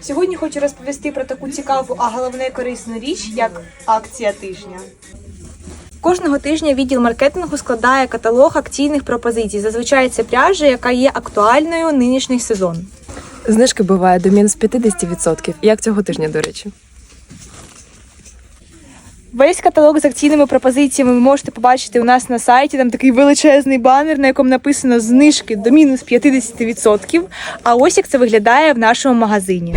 Сьогодні хочу розповісти про таку цікаву, а головне корисну річ, як акція тижня. Кожного тижня відділ маркетингу складає каталог акційних пропозицій. Зазвичай це пряжа, яка є актуальною нинішній сезон. Знижки буває до мінус 50%. Як цього тижня, до речі. Весь каталог з акційними пропозиціями ви можете побачити у нас на сайті. Там такий величезний банер, на якому написано знижки до мінус 50%. А ось як це виглядає в нашому магазині.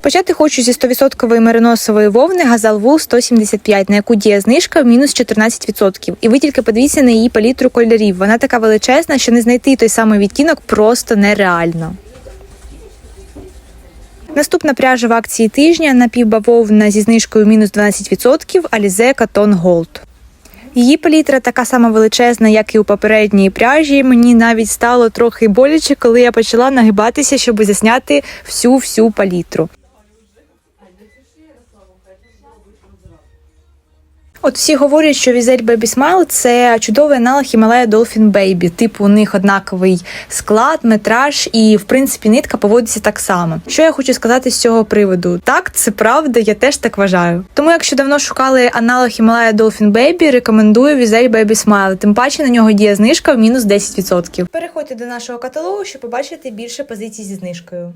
Почати хочу зі 100% мериносової вовни Газал Вул 175, на яку діє знижка мінус 14%. І ви тільки подивіться на її палітру кольорів. Вона така величезна, що не знайти той самий відтінок просто нереально. Наступна пряжа в акції тижня напівбавовна зі знижкою мінус 12% Alize Cotton Gold. Її палітра така сама величезна, як і у попередній пряжі. Мені навіть стало трохи боляче, коли я почала нагибатися, щоб засняти всю всю палітру. От всі говорять, що Візель Baby Smile – це чудовий аналог Himalaya Dolphin Baby. Типу, у них однаковий склад, метраж, і в принципі нитка поводиться так само. Що я хочу сказати з цього приводу? Так, це правда, я теж так вважаю. Тому, якщо давно шукали аналог Himalaya Dolphin Baby, рекомендую Візель Baby Smile. Тим паче на нього діє знижка в мінус 10%. Переходьте до нашого каталогу, щоб побачити більше позицій зі знижкою.